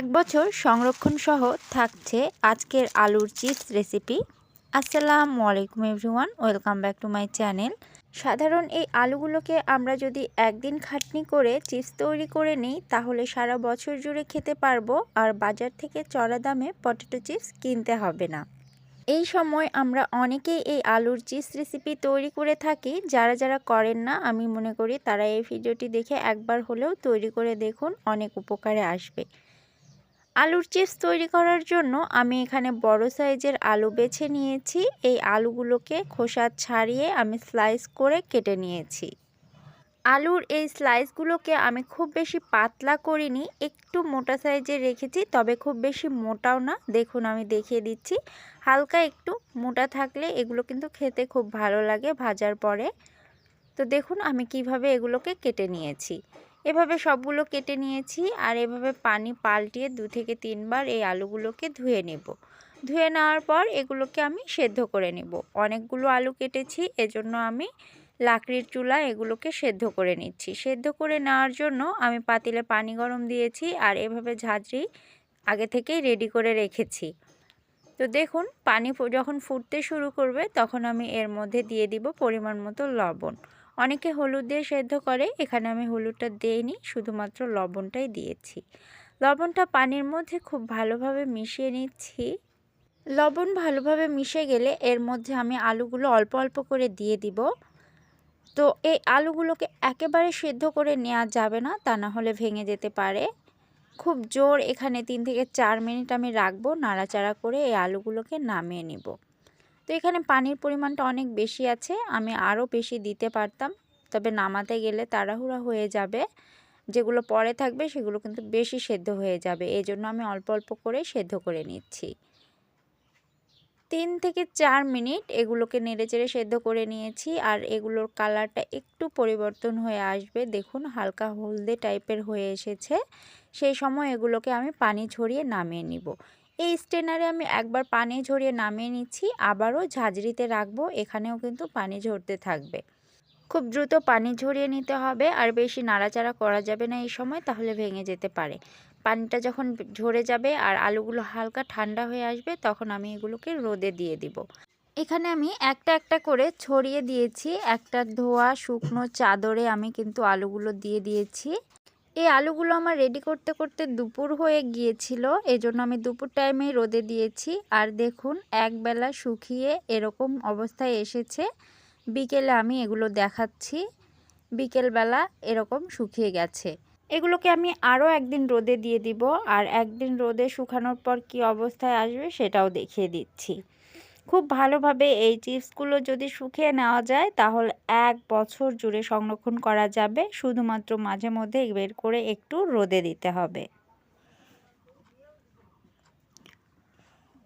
এক বছর সংরক্ষণ সহ থাকছে আজকের আলুর চিপস রেসিপি। আসসালামু আলাইকুম everyone, welcome back to my channel. সাধারণ এই আলুগুলোকে আমরা যদি একদিন খাটনি করে চিপস তৈরি করে নিই, তাহলে সারা বছর জুড়ে খেতে পারব আর বাজার থেকে চড়া দামে পটেটো চিপস কিনতে হবে না। এই সময় আমরা অনেকেই এই আলুর চিপস রেসিপি তৈরি করে থাকি। যারা যারা করেন না, আমি মনে করি তারা এই ভিডিওটি দেখে একবার হলেও তৈরি করে দেখুন, অনেক উপকারে আসবে। আলুর চিপস তৈরি করার জন্য আমি এখানে বড় সাইজের আলু বেছে নিয়েছি। এই আলুগুলোকে খোসা ছাড়িয়ে আমি স্লাইস করে কেটে নিয়েছি। আলুর এই স্লাইসগুলোকে আমি খুব বেশি পাতলা করিনি, একটু মোটা সাইজে রেখেছি, তবে খুব বেশি মোটাও না। দেখুন, আমি দেখিয়ে দিচ্ছি। হালকা একটু মোটা থাকলে এগুলো কিন্তু খেতে খুব ভালো লাগে ভাজার পরে। তো দেখুন, আমি কীভাবে এগুলোকে কেটে নিয়েছি। এভাবে সবগুলো কেটে নিয়েছি আর এভাবে পানি পাল্টিয়ে দু থেকে তিনবার এই আলুগুলোকে ধুয়ে নেব। ধুয়ে নেওয়ার পর এগুলোকে আমি সেদ্ধ করে নেব। অনেকগুলো আলু কেটেছি, এজন্য আমি লাকড়ির চুলা এগুলোকে সেদ্ধ করে নিচ্ছি। সেদ্ধ করে নেওয়ার জন্য আমি পাতিলে পানি গরম দিয়েছি আর এভাবে ঝাঁঝরি আগে থেকেই রেডি করে রেখেছি। তো দেখুন, পানি যখন ফুটতে শুরু করবে তখন আমি এর মধ্যে দিয়ে দিব পরিমাণ মতো লবণ। অনেকে হলুদ দিয়ে সেদ্ধ করে, এখানে আমি হলুদটা দিইনি, শুধুমাত্র লবণটাই দিয়েছি। লবণটা পানির মধ্যে খুব ভালোভাবে মিশিয়ে নিচ্ছি। লবণ ভালোভাবে মিশে গেলে এর মধ্যে আমি আলুগুলো অল্প অল্প করে দিয়ে দিব। তো এই আলুগুলোকে একেবারে সেদ্ধ করে নেওয়া যাবে না, তা না হলে ভেঙে যেতে পারে। খুব জোর এখানে তিন থেকে চার মিনিট আমি রাখব, নাড়াচাড়া করে এই আলুগুলোকে নামিয়ে নিব। তো এখানে পানির পরিমাণটা অনেক বেশি আছে, আমি আরও বেশি দিতে পারতাম। তবে নামাতে গেলে তাড়াহুড়া হয়ে যাবে, যেগুলো পরে থাকবে সেগুলো কিন্তু বেশি সেদ্ধ হয়ে যাবে, এই জন্য আমি অল্প অল্প করে সেদ্ধ করে নিচ্ছি। তিন থেকে চার মিনিট এগুলোকে নেড়েচেড়ে সেদ্ধ করে নিয়েছি, আর এগুলোর কালারটা একটু পরিবর্তন হয়ে আসবে। দেখুন, হালকা হলদে টাইপের হয়ে এসেছে, সেই সময় এগুলোকে আমি পানি ছড়িয়ে নামিয়ে নিব। এই স্টেনারে আমি একবার পানি ঝরিয়ে নামিয়ে নিচ্ছি, আবারও ঝাঁঝরিতে রাখব, এখানেও কিন্তু পানি ঝরতে থাকবে। খুব দ্রুত পানি ঝরিয়ে নিতে হবে, আর বেশি নাড়াচাড়া করা যাবে না এই সময়, তাহলে ভেঙে যেতে পারে। পানিটা যখন ঝরে যাবে আর আলুগুলো হালকা ঠান্ডা হয়ে আসবে, তখন আমি এগুলোকে রোদে দিয়ে দিব। এখানে আমি একটা একটা করে ছড়িয়ে দিয়েছি, একটা ধোয়া, শুকনো চাদরে আমি কিন্তু আলুগুলো দিয়ে দিয়েছি। এই আলুগুলো আমার রেডি করতে করতে দুপুর হয়ে গিয়েছিল, এজন্য আমি দুপুর টাইমে রোদে দিয়েছি। আর দেখুন, একবেলা শুকিয়ে এরকম অবস্থায় এসেছে। বিকেলে আমি এগুলো দেখাচ্ছি। বিকেলবেলা এরকম শুকিয়ে গেছে। এগুলোকে আমি আরও একদিন রোদে দিয়ে দিব। আর একদিন রোদে শুকানোর পর কি অবস্থায় আসবে সেটাও দেখিয়ে দিচ্ছি। খুব ভালোভাবে এই চিপসগুলো যদি শুকিয়ে নেওয়া যায়, তাহলে এক বছর জুড়ে সংরক্ষণ করা যাবে। শুধুমাত্র মাঝে মধ্যে বের করে একটু রোদে দিতে হবে।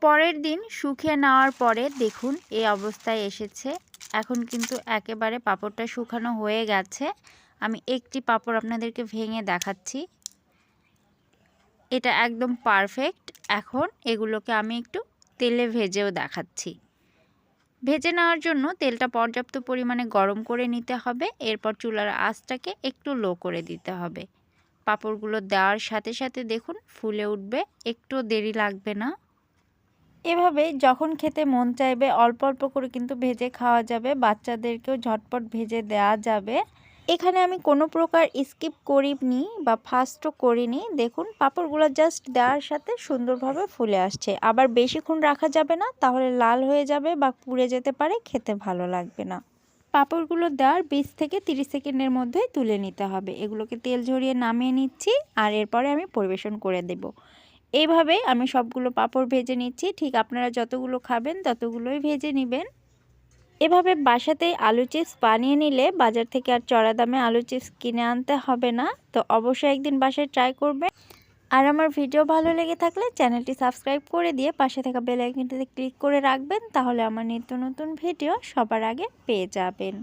পরের দিন শুকিয়ে নেওয়ার পরে দেখুন এই অবস্থায় এসেছে। এখন কিন্তু একেবারে পাপড়টা শুকানো হয়ে গেছে। আমি একটি পাপড় আপনাদেরকে ভেঙে দেখাচ্ছি। এটা একদম পারফেক্ট। এখন এগুলোকে আমি একটু তেলে ভেজেও দেখাচ্ছি। ভেজে নেওয়ার জন্য তেলটা পর্যাপ্ত পরিমাণে গরম করে নিতে হবে। এরপর চুলার আঁচটাকে একটু লো করে দিতে হবে। পাঁপড়গুলো দেওয়ার সাথে সাথে দেখুন ফুলে উঠবে একটু দেরি লাগবে না। এভাবে যখন খেতে মন চাইবে, অল্প অল্প করে কিন্তু ভেজে খাওয়া যাবে। বাচ্চাদেরকেও ঝটপট ভেজে দেওয়া যাবে। এখানে আমি কোনো প্রকার স্কিপ করিনি বা ফাস্টও করিনি। দেখুন, পাঁপড়গুলো জাস্ট দেওয়ার সাথে সুন্দরভাবে ফুলে আসছে। আবার বেশিক্ষণ রাখা যাবে না, তাহলে লাল হয়ে যাবে বা পুড়ে যেতে পারে, খেতে ভালো লাগবে না। পাঁপড়গুলো দেওয়ার বিশ থেকে তিরিশ সেকেন্ডের মধ্যে তুলে নিতে হবে। এগুলোকে তেল ঝরিয়ে নামিয়ে নিচ্ছি আর এরপরে আমি পরিবেশন করে দেব। এইভাবে আমি সবগুলো পাঁপড় ভেজে নিচ্ছি। ঠিক আপনারা যতগুলো খাবেন, ততগুলোই ভেজে নেবেন। এভাবে বাসাতেই আলু চিপস বানিয়ে নিলে বাজার থেকে আর চড়া দামে আলু চিপস কিনে আনতে হবে না। তো অবশ্যই একদিন বাসায় ট্রাই করবে। আর আমার ভিডিও ভালো লেগে থাকলে চ্যানেলটি সাবস্ক্রাইব করে দিয়ে পাশে থাকা বেল আইকনটিতে ক্লিক করে রাখবেন, তাহলে আমার নিত্য নতুন ভিডিও সবার আগে পেয়ে যাবেন।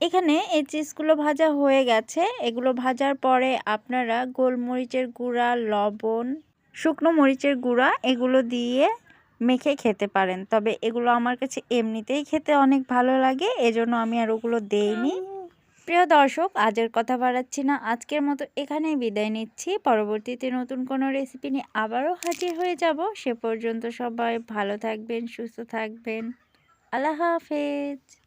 এখানে এই চিজগুলো ভাজা হয়ে গেছে। এগুলো ভাজার পরে আপনারা গোলমরিচের গুঁড়া, লবণ, শুকনো মরিচের গুঁড়া এগুলো দিয়ে মেখে খেতে পারেন। তবে এগুলো আমার কাছে এমনিতেই খেতে অনেক ভালো লাগে, এজন্য আমি আর ওগুলো দেইনি। প্রিয় দর্শক, আজের কথা বাড়াচ্ছি না। আজকের মতো এখানেই বিদায় নিচ্ছি। পরবর্তীতে নতুন কোনো রেসিপি নিয়ে আবারও হাজির হয়ে যাব। সে পর্যন্ত সবাই ভালো থাকবেন, সুস্থ থাকবেন। আল্লাহ হাফেজ।